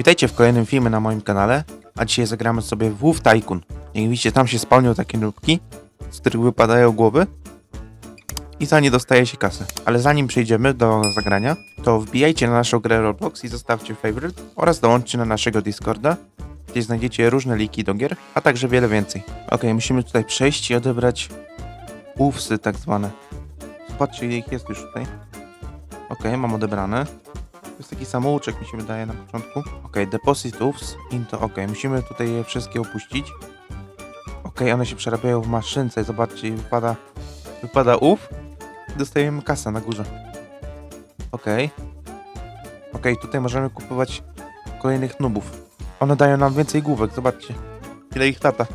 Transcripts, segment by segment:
Witajcie w kolejnym filmie na moim kanale, a dzisiaj zagramy sobie w WoW Tycoon. Jak widzicie, tam się spełnią takie nubki, z których wypadają głowy i za nie dostaje się kasę. Ale zanim przejdziemy do zagrania, to wbijajcie na naszą grę Roblox i zostawcie favorite oraz dołączcie na naszego Discorda, gdzie znajdziecie różne liki do gier, a także wiele więcej. Ok, musimy tutaj przejść i odebrać łówsy tak zwane. Zobaczcie ich jest już tutaj. Ok, mam odebrane. Jest taki samouczek mi się wydaje na początku. Ok, deposit UFS into ok. Musimy tutaj je wszystkie opuścić. Ok, one się przerabiają w maszynce. Zobaczcie, wypada, wypada i Dostajemy kasę na górze. Ok. Ok, tutaj możemy kupować kolejnych nubów. One dają nam więcej główek, zobaczcie. Ile ich lata.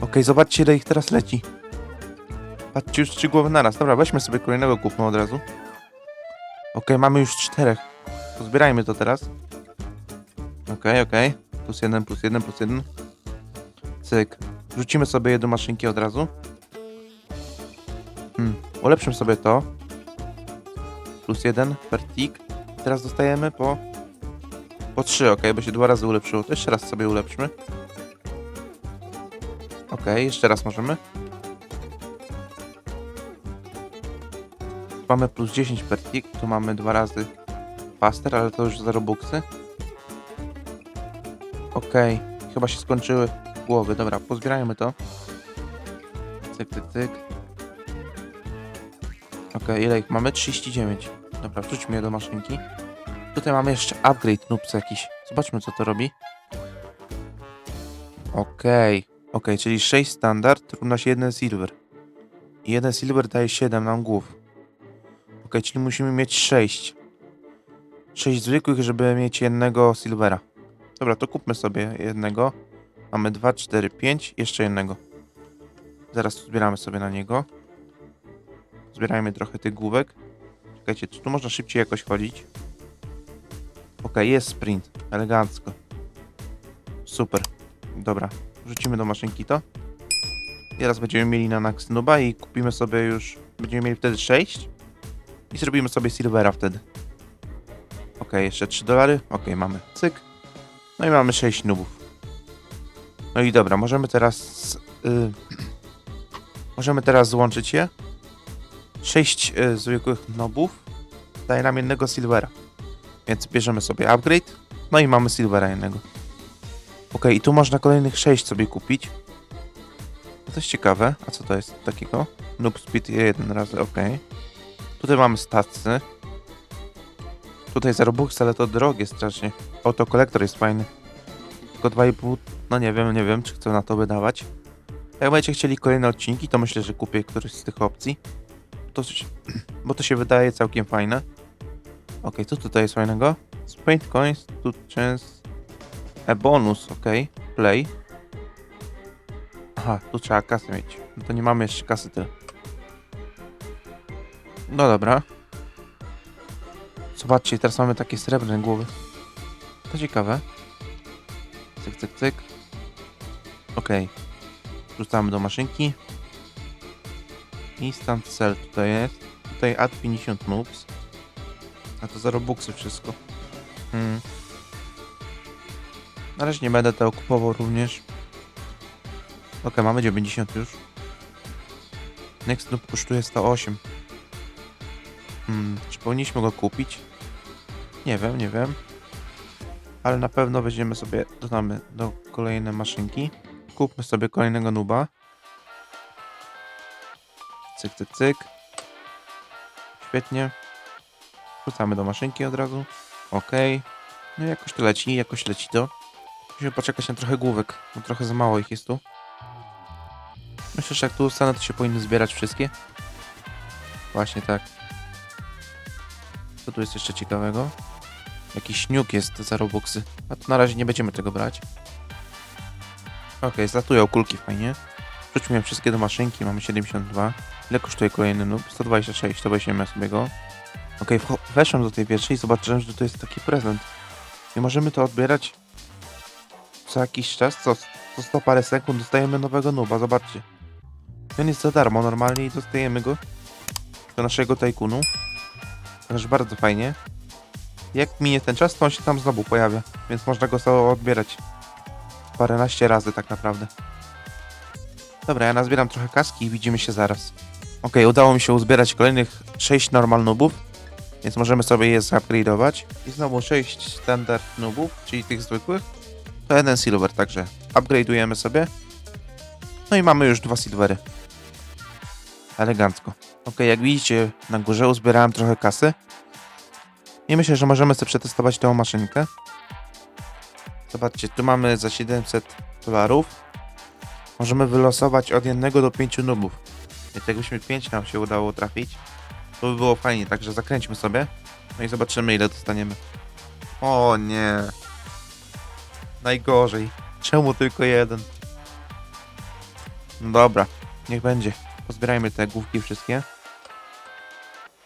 Ok, zobaczcie ile ich teraz leci. Patrzcie, już trzy głowy naraz. Dobra, weźmy sobie kolejnego kupmy od razu. Okej, mamy już czterech. Pozbierajmy to teraz. Okej, okej. Plus jeden, plus jeden, plus jeden. Cyk. Rzucimy sobie je do maszynki od razu. Hmm. Ulepszymy sobie to. Plus jeden per tick. Teraz dostajemy po... Po trzy, okej, bo się dwa razy ulepszyło. To jeszcze raz sobie ulepszmy. Okej, jeszcze raz możemy. Mamy plus 10 per tick, tu mamy dwa razy faster, ale to już za robuxy. Okej, chyba się skończyły głowy. Dobra, pozbierajmy to. Cyk, cyk, cyk. Okej, ile ich mamy? 39. Dobra, wrzućmy je do maszynki. Tutaj mamy jeszcze upgrade noobs jakiś. Zobaczmy co to robi. Okej, okej, czyli 6 standard równa się 1 silver. I 1 silver daje 7 nam głów. Ok, czyli musimy mieć 6. 6 zwykłych, żeby mieć jednego silvera. Dobra, to kupmy sobie jednego. Mamy 2, 4, 5, jeszcze jednego. Zaraz zbieramy sobie na niego. Zbierajmy trochę tych główek. Czekajcie, czy tu można szybciej jakoś chodzić? Ok, jest sprint. Elegancko. Super. Dobra, wrzucimy do maszynki to. Teraz będziemy mieli na Naxnuba i kupimy sobie już... Będziemy mieli wtedy 6. I zrobimy sobie silvera wtedy. Ok, jeszcze 3 dolary. Ok, mamy. Cyk. No i mamy 6 nubów. No i dobra, możemy teraz... y, możemy teraz złączyć je. 6 y, zwykłych nobów daje nam jednego silvera. Więc bierzemy sobie upgrade. No i mamy silvera jednego. Ok, i tu można kolejnych 6 sobie kupić. To jest ciekawe. A co to jest takiego? Noob speed jeden razy, ok. Tutaj mamy stacy. Tutaj za Robux, ale to drogie strasznie. Autokolektor jest fajny. Tylko 2,5, no nie wiem, nie wiem, czy chcę na to wydawać. Jak będziecie chcieli kolejne odcinki, to myślę, że kupię któryś z tych opcji. To, bo to się wydaje całkiem fajne. Ok, co tutaj jest fajnego? Spaint coins to chance a bonus, ok. Play. Aha, tu trzeba kasę mieć. No to nie mamy jeszcze kasy tyle. No dobra. Zobaczcie, teraz mamy takie srebrne głowy. To ciekawe. Cyk, cyk, cyk. Okej. Wrzucamy do maszynki. Instant sell tutaj jest. Tutaj add 50 noobs. A to za robuxy wszystko. Hmm. Na razie nie będę tego kupował również. Ok, mamy 90 już. Next noob kosztuje 108. Powinniśmy go kupić? Nie wiem, nie wiem. Ale na pewno weźmiemy sobie, dodamy do kolejnej maszynki. Kupmy sobie kolejnego nuba. Cyk, cyk, cyk. Świetnie. Wrzucamy do maszynki od razu. Ok. No jakoś to leci, jakoś leci to. Musimy poczekać na trochę główek, bo trochę za mało ich jest tu. Myślę, że jak tu stanę, to się powinny zbierać wszystkie. Właśnie tak. Co tu jest jeszcze ciekawego? Jakiś śniuk jest za robuxy. A to na razie nie będziemy tego brać. Okej, zlatują kulki fajnie. Wrzućmy wszystkie do maszynki, mamy 72. Ile kosztuje kolejny noob? 126, to weźmiemy sobie go. Okej, wcho- weszłem do tej pierwszej i zobaczyłem, że to jest taki prezent. I możemy to odbierać co jakiś czas, co, co 100 parę sekund dostajemy nowego nuba, zobaczcie. I On jest za darmo normalnie i dostajemy go do naszego tajkunu. Także bardzo fajnie. jak minie ten czas, to on się tam znowu pojawia, więc można go sobie odbierać paręnaście razy tak naprawdę. Dobra, ja nazbieram trochę kaski i widzimy się zaraz. Ok, udało mi się uzbierać kolejnych 6 normal nubów, więc możemy sobie je zupgrade'ować. I znowu 6 standard nubów, czyli tych zwykłych. To jeden silver, także upgrade'ujemy sobie. No i mamy już dwa silvery. Elegancko. Ok, jak widzicie na górze uzbierałem trochę kasy. I myślę, że możemy sobie przetestować tą maszynkę. Zobaczcie, tu mamy za 700 dolarów. Możemy wylosować od 1 do 5 nubów. Więc jakbyśmy 5 nam się udało trafić, to by było fajnie, także zakręćmy sobie. No i zobaczymy ile dostaniemy. O nie. Najgorzej. Czemu tylko jeden? Dobra, niech będzie. Pozbierajmy te główki wszystkie.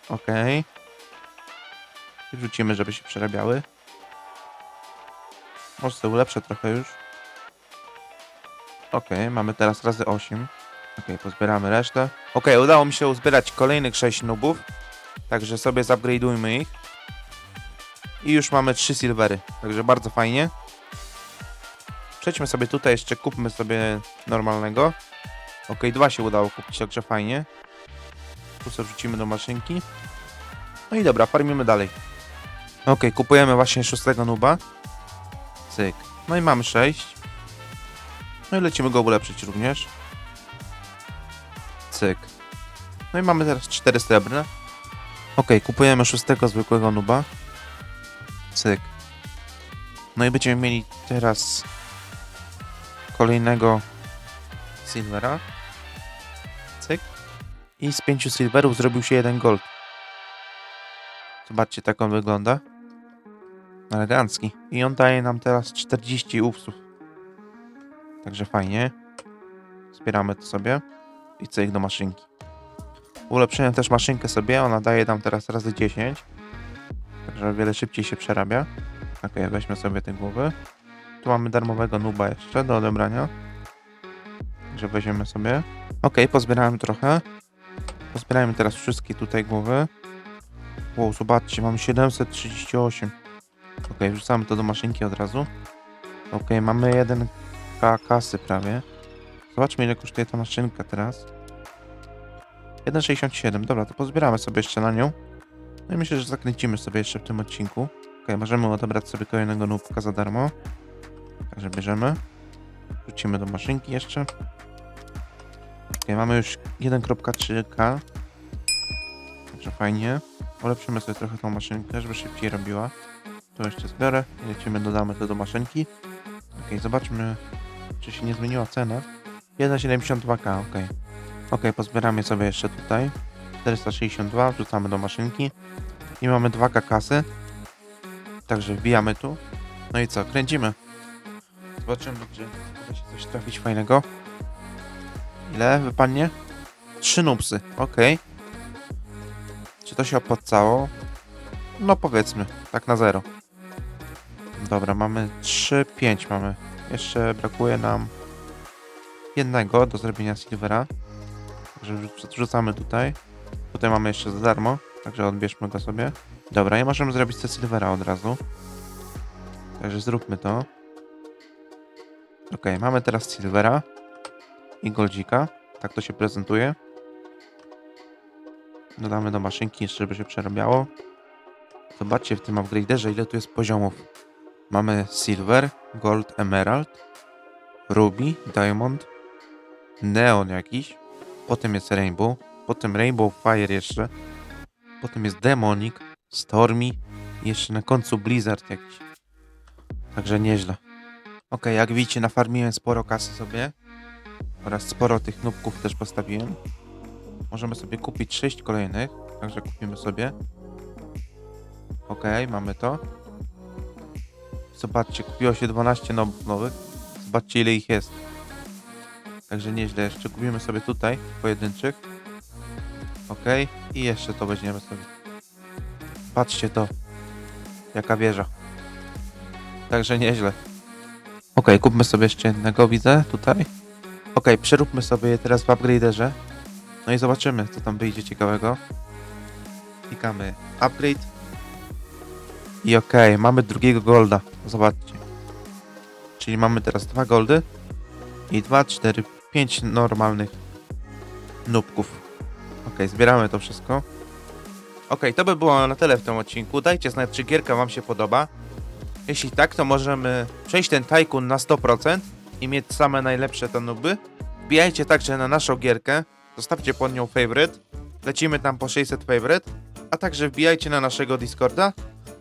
Okej. I wrzucimy, żeby się przerabiały. Może sobie ulepszę trochę już. Okej, mamy teraz razy 8. Okej, pozbieramy resztę. Okej, udało mi się uzbierać kolejnych 6 nubów. Także sobie zupgrade'ujmy ich. I już mamy 3 silvery. Także bardzo fajnie. Przejdźmy sobie tutaj, jeszcze kupmy sobie normalnego. Okej, dwa się udało kupić, także fajnie. Tu sobie wrzucimy do maszynki. No i dobra, farmimy dalej. Okej, kupujemy właśnie szóstego nuba. Cyk. No i mamy 6. No i lecimy go ulepszyć również. Cyk. No i mamy teraz 4 srebrne. Okej, kupujemy szóstego zwykłego nuba. Cyk. No i będziemy mieli teraz kolejnego silvera. I z pięciu silverów zrobił się jeden gold. Zobaczcie, tak on wygląda. Elegancki. I on daje nam teraz 40 upsów. Także fajnie. Zbieramy to sobie. I cyk do maszynki. Ulepszyłem też maszynkę sobie. Ona daje nam teraz razy 10. Także o wiele szybciej się przerabia. Ok, weźmy sobie te głowy. Tu mamy darmowego nuba jeszcze do odebrania. Także weźmiemy sobie. Ok, pozbierałem trochę. Pozbierajmy teraz wszystkie tutaj głowy. Wow, zobaczcie, mamy 738. Ok, wrzucamy to do maszynki od razu. Ok, mamy 1k kasy prawie. Zobaczmy ile kosztuje ta maszynka teraz. 1,67. Dobra, to pozbieramy sobie jeszcze na nią. No i myślę, że zakręcimy sobie jeszcze w tym odcinku. Ok, możemy odebrać sobie kolejnego nubka za darmo. Także bierzemy. Wrzucimy do maszynki jeszcze. Mamy już 1.3k. Także fajnie. Ulepszymy sobie trochę tą maszynkę, żeby szybciej robiła. To jeszcze zbiorę i lecimy, dodamy to do maszynki. Ok, zobaczmy, czy się nie zmieniła cena. 1,72k, ok. Ok, pozbieramy sobie jeszcze tutaj. 462, wrzucamy do maszynki. I mamy 2k kasy. Także wbijamy tu. No i co, kręcimy. Zobaczymy, czy uda się coś trafić fajnego. Ile wypadnie? Trzy nupsy, ok. Czy to się opłacało? No powiedzmy, tak na zero. Dobra, mamy 3, 5 mamy. Jeszcze brakuje nam jednego do zrobienia silvera. Także wrzucamy tutaj. Tutaj mamy jeszcze za darmo, także odbierzmy go sobie. Dobra, i możemy zrobić te silvera od razu. Także zróbmy to. Ok, mamy teraz silvera i goldzika. Tak to się prezentuje. Dodamy do maszynki jeszcze, żeby się przerabiało. Zobaczcie w tym upgraderze, ile tu jest poziomów. Mamy Silver, Gold, Emerald, Ruby, Diamond, Neon jakiś, potem jest Rainbow, potem Rainbow Fire jeszcze, potem jest Demonic, Stormy i jeszcze na końcu Blizzard jakiś. Także nieźle. Ok, jak widzicie nafarmiłem sporo kasy sobie oraz sporo tych nubków też postawiłem. Możemy sobie kupić 6 kolejnych, także kupimy sobie. Ok, mamy to. Zobaczcie, kupiło się 12 nobów nowych. Zobaczcie ile ich jest. Także nieźle. Jeszcze kupimy sobie tutaj pojedynczych. Ok, i jeszcze to weźmiemy sobie. Patrzcie to. Jaka wieża. Także nieźle. Ok, kupmy sobie jeszcze jednego, widzę tutaj. Ok, przeróbmy sobie je teraz w upgraderze. No i zobaczymy, co tam wyjdzie ciekawego. Klikamy upgrade. I okej, mamy drugiego golda. Zobaczcie. Czyli mamy teraz dwa goldy. I dwa, cztery, pięć normalnych nubków. Okej, zbieramy to wszystko. Okej, to by było na tyle w tym odcinku. Dajcie znać, czy gierka wam się podoba. Jeśli tak, to możemy przejść ten tajkun na 100% i mieć same najlepsze te nuby. Wbijajcie także na naszą gierkę. Zostawcie pod nią favorite. Lecimy tam po 600 favorite. A także wbijajcie na naszego Discorda,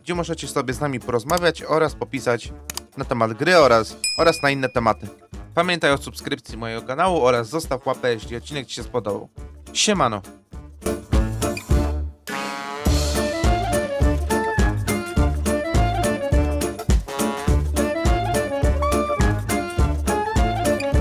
gdzie możecie sobie z nami porozmawiać oraz popisać na temat gry oraz, oraz na inne tematy. Pamiętaj o subskrypcji mojego kanału oraz zostaw łapę, jeśli odcinek Ci się spodobał. Siemano!